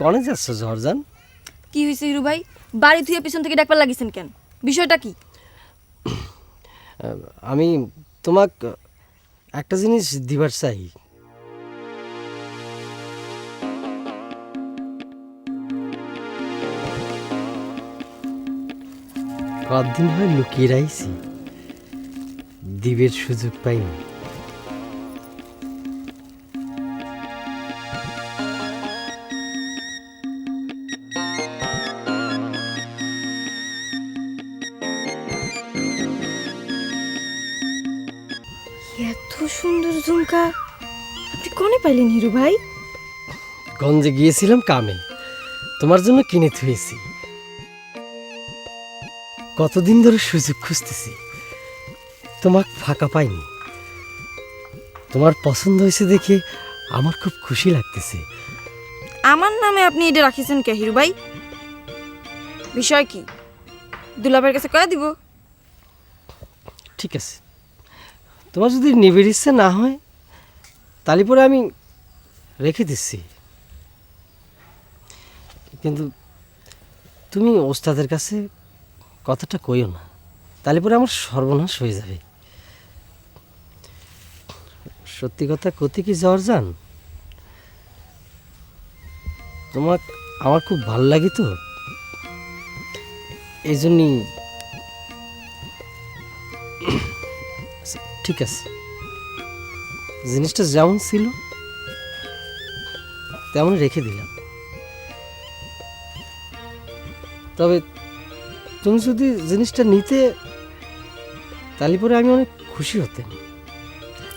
কনে যাচ্ছ ঝরজান কি হয়েছে হিরু ভাই? বাড়ি ধুয়ে পিছন থেকে ডাকবার লাগিছেন কেন? বিষয়টা কি? আমি তোমাক একটা জিনিস দিবার চাই। কদিন হয় লুকিয়ে রাইছি দিবের সুযোগ পাইনি। সুন্দর ঝুমকা। আপনি কনে পাইলেন হিরু ভাই? গঞ্জে গিয়েছিলাম কামে। তোমার জন্য কিনে থুয়েছি। কতদিন ধরে সুযোগ খুঁজতেছি। তোমাক ফাঁকা পাইনি। তোমার পছন্দ হয়েছে দেখে আমার খুব খুশি লাগতেছে। আমার নামে আপনি এটা রাখিছেন কে হিরু ভাই? বিষয় কি? দুলাভের কাছে কয়ে দিব? ঠিক আছে। তোমার যদি নিবিড় ইচ্ছে না হয় তাহলে পরে আমি রেখে দিচ্ছি। কিন্তু তুমি ওস্তাদের কাছে কথাটা কইও না। তাহলে পরে আমার সর্বনাশ হয়ে যাবে। সত্যি কথা কতি কি যান? তোমার আমার খুব ভালো লাগে তো। এই জন্যই ঠিক আছে। জিনিসটা যেমন ছিল, তেমন রেখে দিলাম। তবে তুমি যদি জিনিসটা নিতে, তাহলে পরে আমি অনেক খুশি হতেন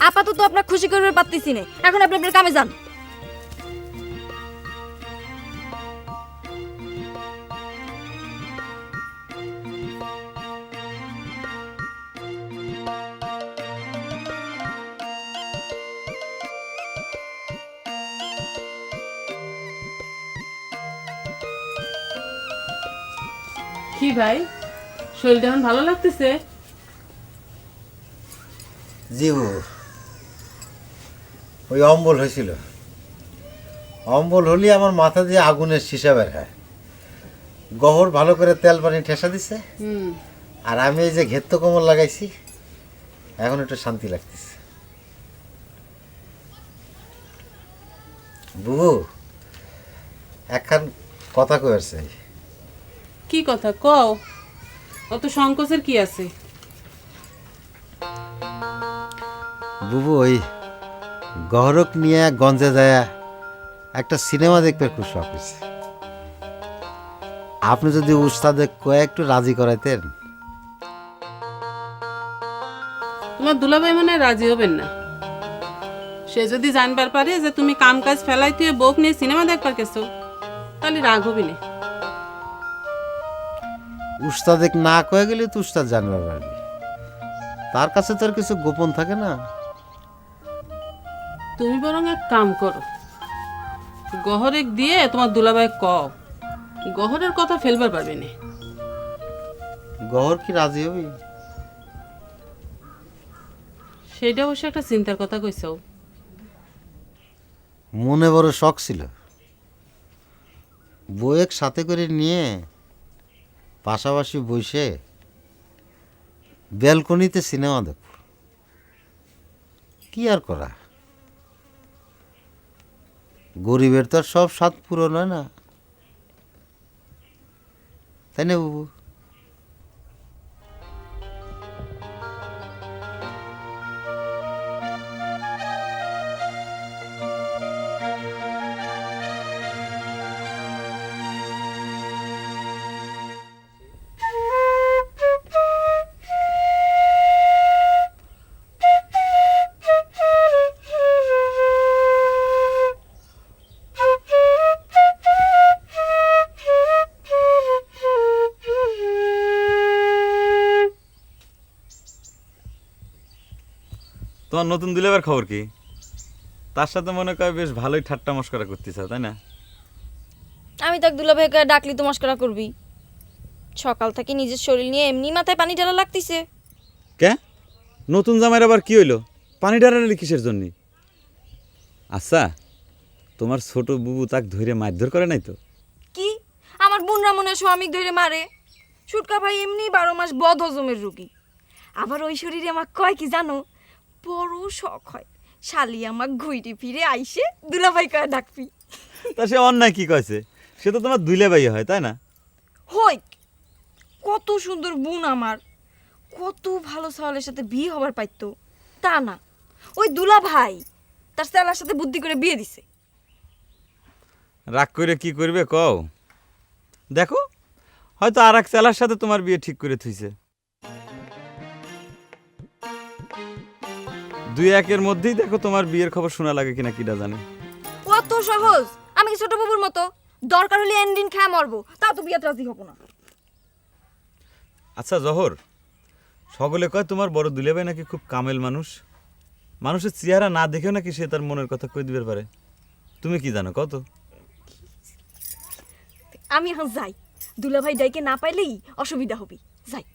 আপাতত আপনার খুশি করবে পারতেছি না। এখন আপনি আপনার কামে যান। কি ভাই? শরীরটা এখন ভালো লাগতেছে? জিউ ওই অম্বল হয়েছিল। অম্বল হলে আমার মাথা দিয়ে আগুনের সীসা বের হয়। গহর ভালো করে তেল পানি ঠেসা দিছে। আর আমি এই যে ঘেত্ত কোমল লাগাইছি এখন একটু শান্তি লাগতেছে। বুবু একখান কথা কয়েছে কি কথা? কও। অত সংকোচের কি আছে? বুবু ওই গহরক নিয়ে গঞ্জে যায় একটা সিনেমা দেখবে খুব শখ হয়েছে আপনি যদি উস্তাদে কয়ে একটু রাজি করাইতেন। তোমার দুলাভাই মনে হয় রাজি হবেন না। সে যদি জানবার পারে যে তুমি কাম কাজ ফেলাই তুই বউক নিয়ে সিনেমা দেখবার গেছো তাহলে রাগ হবি না। উস্তাদেক না কয়ে গেলে তো উস্তাদ জানবার পারবি তার কাছে তো আর কিছু গোপন থাকে না। তুমি বরং এক কাম করো। গহরেক দিয়ে তোমার দুলাভাই কও গহরের কথা ফেলবার পারবে না। গহর কি রাজি হবি? সেইটা অবশ্য একটা চিন্তার কথা কইছো মনে বড় শখ ছিল। বইয়ের সাথে করে নিয়ে পাশাপাশি বসে ব্যালকনিতে সিনেমা দেখ কি আর করা? গরিবের তো সব স্বাদ পূরণ হয় না। তাই না, বাবু? তোমার নতুন দিলেবার খবর কি? তার সাথে মনে করে বেশ ভালোই ঠাট্টা মস্করা করতেছ তাই না? আমি তাক দুলাভাইকে ডাকলি তো মস্করা করবি। সকাল থেকে নিজের শরীর নিয়ে এমনি মাথায় পানি ঢালা লাগতেছে। কে? নতুন জামাইয়ের আবার কি হইল? পানি ডারালি কিসের জন্য? আচ্ছা তোমার ছোট বুবু তাক ধরে মারধর করে নাই তো? কি? আমার বোনরা মনে স্বামী ধরে মারে। সুটকা ভাই এমনি বারো মাস বদ হজমের রুগী। আবার ওই শরীরে আমার কয় কি জানো? বড় শখ হয়। শালি আমার ঘুইটি ফিরে আইসে দুলাভাই কয় ডাকবি। তা সে অন্যায় কি কয়েছে সে তো তোমার দুইলে ভাই হয় তাই না? হই কত সুন্দর বোন আমার। কত ভালো সওয়ালের সাথে বিয়ে হবার পাইতো। তা না। ওই দুলা ভাই তার স্যালার সাথে বুদ্ধি করে বিয়ে দিছে। রাগ করে কি করবে কও? দেখো হয়তো আর এক চেলার সাথে তোমার বিয়ে ঠিক করে থুইছে। দুই একের মধ্যেই দেখো তোমার বিয়ের খবর শোনা লাগে কিনা কিটা জানে। কত সহজ! আমি কি ছোট বাবুর মতো? দরকার হলে এন্ডিন খেয়ে মরবো তাও তো বিয়েতে রাজি হব না। আচ্ছা জহর সকলে কয় তোমার বড় দুলেভাই নাকি খুব কামেল মানুষ? মানুষের চেহারা না দেখেও নাকি সে তার মনের কথা কই দিবে পারে? তুমি কি জানো কত? আমি এখন যাই। দুলাভাই ডাইকে না পাইলেই অসুবিধা হবে। যাই।